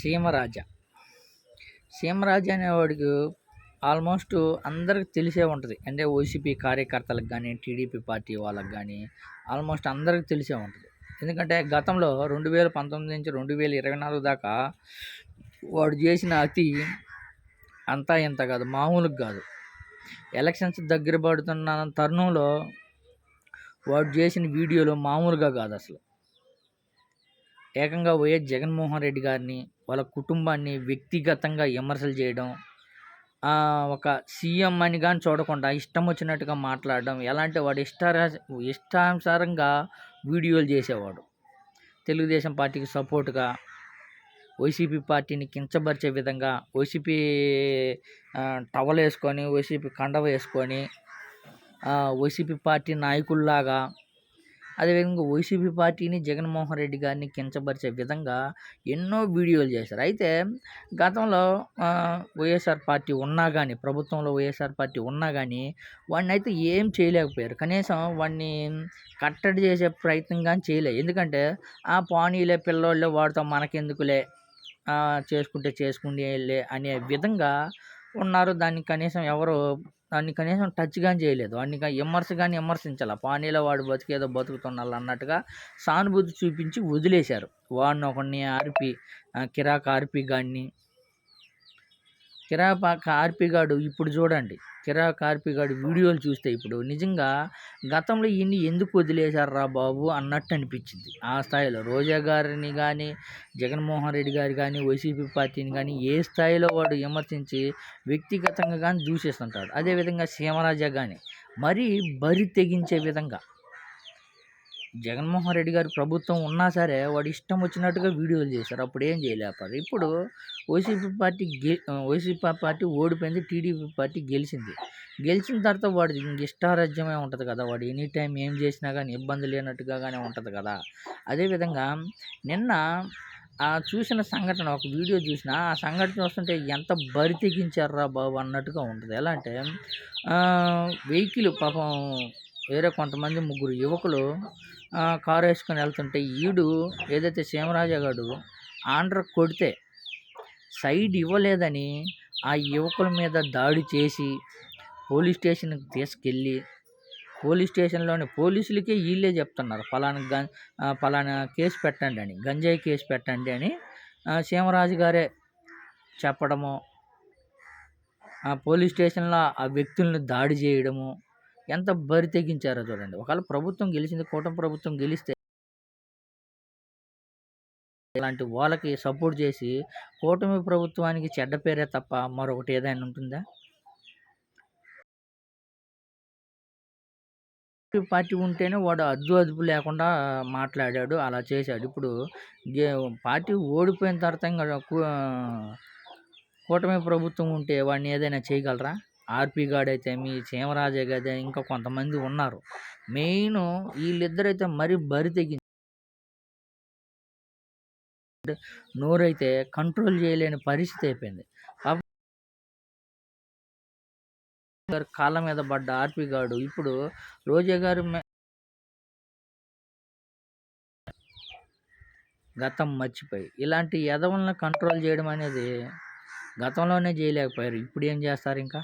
సీమరాజ. సీమరాజ అనేవాడికి ఆల్మోస్ట్ అందరికి తెలిసే ఉంటుంది. అంటే వైసీపీ కార్యకర్తలకు కానీ టీడీపీ పార్టీ వాళ్ళకి కానీ ఆల్మోస్ట్ అందరికి తెలిసే ఉంటుంది. ఎందుకంటే గతంలో రెండు వేల పంతొమ్మిది నుంచి రెండు వేల ఇరవై నాలుగు దాకా వాడు చేసిన అతి అంతా ఇంత కాదు మామూలుగా కాదు. ఎలక్షన్స్ దగ్గర పడుతున్న తరుణంలో వాడు చేసిన వీడియోలు మామూలుగా కాదు అసలు. ఏకంగా వైఎస్ జగన్మోహన్ రెడ్డి గారిని వాళ్ళ కుటుంబాన్ని వ్యక్తిగతంగా విమర్శలు చేయడం ఒక సీఎం అని కానీ చూడకుండా ఇష్టం వచ్చినట్టుగా మాట్లాడడం ఎలా అంటే వాడు ఇష్ట ఇష్టానుసారంగా వీడియోలు చేసేవాడు. తెలుగుదేశం పార్టీకి సపోర్ట్గా వైసీపీ పార్టీని కించపరిచే విధంగా వైసీపీ టవల్ వేసుకొని వైసీపీ కండవ వేసుకొని వైసీపీ పార్టీ నాయకుల్లాగా అదేవిధంగా వైసీపీ పార్టీని జగన్మోహన్ రెడ్డి గారిని కించపరిచే విధంగా ఎన్నో వీడియోలు చేశారు. అయితే గతంలో వైఎస్ఆర్ పార్టీ ఉన్నా కానీ ప్రభుత్వంలో వైఎస్ఆర్ పార్టీ ఉన్నా కానీ వాడిని అయితే ఏం చేయలేకపోయారు. కనీసం వాడిని కట్టడి చేసే ప్రయత్నం కానీ చేయలేదు ఎందుకంటే ఆ పానీలే పిల్లోళ్ళే వాడితో మనకెందుకులే? చేసుకుంటే చేసుకుంటే అనే విధంగా ఉన్నారు. దాన్ని కనీసం ఎవరు దాన్ని కనీసం టచ్ కానీ చేయలేదు. వాడిని విమర్శ కానీ విమర్శించాలి. పానీలో వాడు బతికేదో బతుకుతున్నాళ్ళు అన్నట్టుగా సానుభూతి చూపించి వదిలేశారు. వాడిని ఒకడిని ఆర్పి కిరాక్ ఆర్పి గాడిని కిరాపా కార్పిగాడు ఇప్పుడు చూడండి. కిరా కార్పిగాడు వీడియోలు చూస్తే ఇప్పుడు నిజంగా గతంలో ఇన్ని ఎందుకు వదిలేశారా బాబు అన్నట్టు అనిపించింది. ఆ స్థాయిలో రోజా గారిని కానీ జగన్మోహన్ రెడ్డి గారు కానీ వైసీపీ పార్టీని కానీ ఏ స్థాయిలో వాడు విమర్శించి వ్యక్తిగతంగా కానీ దూషిస్తుంటాడు అదేవిధంగా సీమరాజా కానీ మరీ బరి తెగించే విధంగా జగన్మోహన్ రెడ్డి గారి ప్రభుత్వం ఉన్నా సరే వాడు ఇష్టం వచ్చినట్టుగా వీడియోలు చేశారు. అప్పుడు ఏం చేయలేపారు ఇప్పుడు వైసీపీ పార్టీ గె వైసీపీ పార్టీ ఓడిపోయింది టీడీపీ పార్టీ గెలిచింది. గెలిచిన తర్వాత వాడి ఇష్టారాజ్యమే ఉంటుంది కదా. వాడు ఎనీ టైం ఏం చేసినా కానీ ఇబ్బంది లేనట్టుగా కానీ ఉంటుంది కదా. అదేవిధంగా నిన్న ఆ చూసిన సంఘటన ఒక వీడియో చూసిన ఆ సంఘటన చూస్తుంటే ఎంత బరి తెగించారా బాబు అన్నట్టుగా ఉంటుంది. ఎలా అంటే వెహికల్ పాపం వేరే కొంతమంది ముగ్గురు యువకులు కారు వేసుకొని వెళ్తుంటే ఈడు ఏదైతే సీమరాజా ఆండ్ర కొడితే సైడ్ ఇవ్వలేదని ఆ యువకుల మీద దాడి చేసి పోలీస్ స్టేషన్కి తీసుకెళ్ళి పోలీస్ స్టేషన్లోని పోలీసులకే వీళ్ళే చెప్తున్నారు. ఫలానా గం ఫలానా కేసు పెట్టండి అని గంజాయి కేసు పెట్టండి అని సీమరాజు గారే చెప్పడము ఆ పోలీస్ స్టేషన్లో ఆ వ్యక్తులను దాడి చేయడము ఎంత బరి తెగించారో చూడండి. ఒకవేళ ప్రభుత్వం గెలిచింది కూటమి ప్రభుత్వం గెలిస్తే ఇలాంటి వాళ్ళకి సపోర్ట్ చేసి కూటమి ప్రభుత్వానికి చెడ్డ పేరే తప్ప మరొకటి ఏదైనా ఉంటుందా? పార్టీ ఉంటేనే వాడు అద్దు అదుపు లేకుండా మాట్లాడాడు అలా చేశాడు. ఇప్పుడు పార్టీ ఓడిపోయిన తర్వాత ఇంకా కూటమి ప్రభుత్వం ఉంటే వాడిని ఏదైనా చేయగలరా? ఆర్పి గాడైతే మీ చీమరాజే కదా ఇంకా కొంతమంది ఉన్నారు. మెయిన్ వీళ్ళిద్దరైతే మరీ బరి తెగి నోరైతే కంట్రోల్ చేయలేని పరిస్థితి అయిపోయింది. గారు కాళ్ళ మీద పడ్డ ఆర్పి గాడు ఇప్పుడు రోజా గారు గతం మర్చిపోయి ఇలాంటి యదవులను కంట్రోల్ చేయడం అనేది గతంలోనే చేయలేకపోయారు. ఇప్పుడు ఏం చేస్తారు ఇంకా?